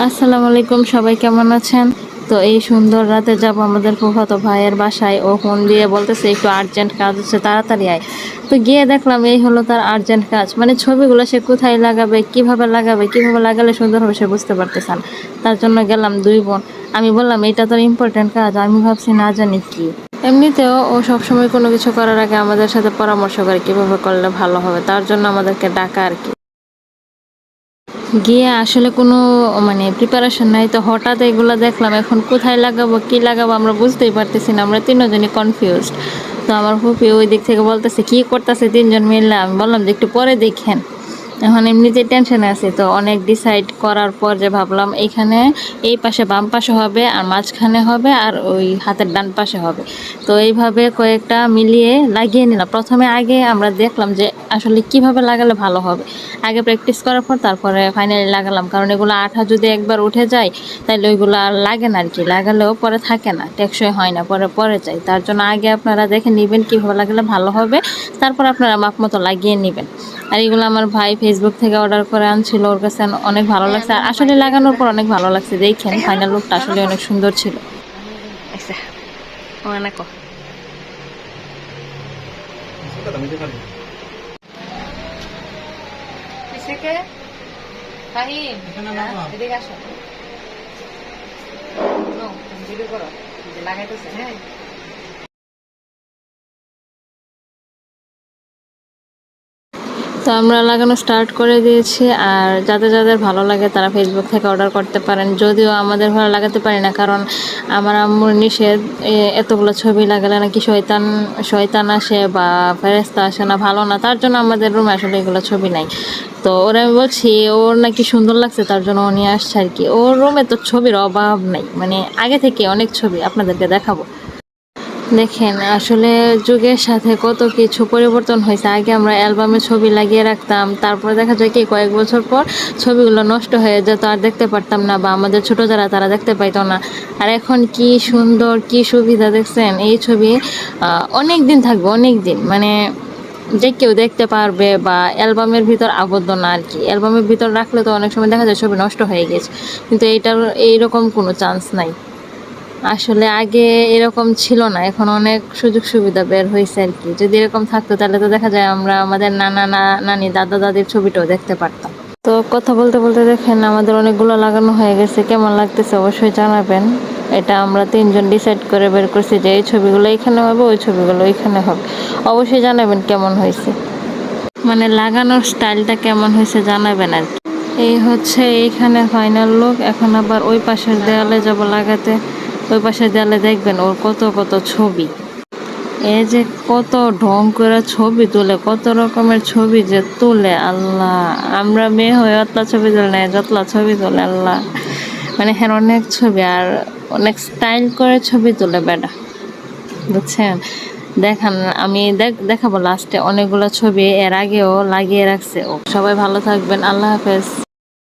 আসসালামু আলাইকুম, সবাই কেমন আছেন? তো এই সুন্দর রাতে যাব আমাদের ফুফাতো ভাইয়ের বাসায়। ও ফোন দিয়ে বলতেছে, একটু আর্জেন্ট কাজ হচ্ছে তাড়াতাড়ি আয়। তো গিয়ে দেখলাম এই হলো তার আর্জেন্ট কাজ। মানে ছবিগুলো সে কোথায় লাগাবে, কীভাবে লাগাবে, কীভাবে লাগালে সুন্দর হবে সে বুঝতে পারতেছেন তার জন্য গেলাম দুই বোন। আমি বললাম, এটা তোর ইম্পর্টেন্ট কাজ, আমি ভাবছি না জানি কি। এমনিতেও ও সবসময় কোনো কিছু করার আগে আমাদের সাথে পরামর্শ করে কীভাবে করলে ভালো হবে। তার জন্য আমাদেরকে ডাকা আর কি। গিয়ে আসলে কোনো মানে প্রিপারেশন নাই, তো হঠাৎ এগুলো দেখলাম, এখন কোথায় লাগাবো, কি লাগাবো আমরা বুঝতেই পারতেছি না, আমরা তিনজনই কনফিউজড তো আমার ফুপি ওই দিক থেকে বলতেছে, কি করতেছে তিনজন মিললে? আমি বললাম যে, একটু পরে দেখেন। এখন এমনিতে টেনশনে আছে, তো অনেক ডিসাইড করার পর যে ভাবলাম এইখানে এই পাশে বাম পাশে হবে আর মাঝখানে হবে আর ওই হাতের ডান পাশে হবে। তো এইভাবে কয়েকটা মিলিয়ে লাগিয়ে নিলাম। প্রথমে আগে আমরা দেখলাম যে আসলে কীভাবে লাগালে ভালো হবে। আগে প্র্যাকটিস করার পর তারপরে ফাইনালি লাগালাম। কারণ এগুলো আঠা যদি একবার উঠে যায় তাহলে ওইগুলো আর লাগে না আর কি লাগালেও পরে থাকে না, টেকসই হয় না, পরে পরে যায়। তার জন্য আগে আপনারা দেখে নেবেন কীভাবে লাগালে ভালো হবে। তারপর আপনারা মাপ মতো লাগিয়ে নেবেন। আর এগুলো আমার ভাই ফেসবুক থেকে অর্ডার করে আনছিল ওর কাছে অনেক ভালো লাগছে। আর আসলে লাগানোর পর অনেক ভালো লাগছে। দেখেন ফাইনাল লুকটা আসলে অনেক সুন্দর ছিল। আচ্ছা লাগাইতেছে হ্যাঁ। তো আমরা লাগানো স্টার্ট করে দিয়েছি আর যাদের যাদের ভালো লাগে তারা ফেসবুক থেকে অর্ডার করতে পারেন। যদিও আমাদের ভালো লাগাতে পারি না, কারণ আমার আম্মুর নিষেধ এতগুলো ছবি লাগালে নাকি শয়তান শয়তান আসে বা ফেরেস্তা আসে না, ভালো না। তার জন্য আমাদের রুমে আসলে এগুলো ছবি নাই। তো ওরা আমি বলছি, ওর নাকি সুন্দর লাগছে, তার জন্য উনি আসছে আর কি। ওর রুমে তো ছবির অভাব নাই মানে আগে থেকে অনেক ছবি আপনাদেরকে দেখাবো। দেখেন, আসলে যুগের সাথে কত কিছু পরিবর্তন হয়েছে। আগে আমরা অ্যালবামে ছবি লাগিয়ে রাখতাম, তারপরে দেখা যায় কি কয়েক বছর পর ছবিগুলো নষ্ট হয়ে যেত, আর দেখতে পারতাম না বা আমাদের ছোট যারা, তারা দেখতে পাইতো না। আর এখন কি সুন্দর, কি সুবিধা দেখছেন? এই ছবি অনেক দিন থাকবে অনেক দিন মানে যে কেউ দেখতে পারবে বা অ্যালবামের ভিতর আবদ্ধ না আর কি। অ্যালবামের ভিতর রাখলে তো অনেক সময় দেখা যায় ছবি নষ্ট হয়ে গেছে। কিন্তু এইটার, এইরকম কোনো চান্স নাই। আসলে আগে এরকম ছিল না, এখন অনেক সুযোগ সুবিধা বের হয়েছে আর কি। যদি এরকম থাকতো তাহলে তো দেখা যায় আমরা আমাদের নানা নানি, দাদা, দাদির ছবিটাও দেখতে পারতাম। তো কথা বলতে বলতে দেখেন আমাদের অনেকগুলো লাগানো হয়ে গেছে, কেমন লাগতেছে অবশ্যই জানাবেন। এটা আমরা তিনজন ডিসাইড করে বের করছি যে এই ছবিগুলো এখানে হবে, ওই ছবিগুলো ওইখানে হবে। অবশ্যই জানাবেন কেমন হয়েছে। মানে লাগানোর স্টাইলটা কেমন হয়েছে জানাবেন আর কি। এই হচ্ছে এইখানে ফাইনাল লুক এখন আবার ওই পাশের দেয়ালে যাব লাগাতে। ওই পাশে দেয়ালে দেখবেন ওর কত কত ছবি। এ যে কত ঢং করে ছবি তোলে, কত রকমের ছবি যে তোলে, আল্লাহ। আমরা মেয়ে হয়ে অতলা ছবি তোলে না যতলা ছবি তোলে, আল্লাহ। মানে হ্যাঁ অনেক ছবি আর অনেক স্টাইল করে ছবি তোলে বেটা। বুঝছেন? দেখান, আমি দেখ, দেখাবো লাস্টে অনেকগুলো ছবি, এর আগেও লাগিয়ে রাখছে ও। সবাই ভালো থাকবেন, আল্লাহ হাফেজ।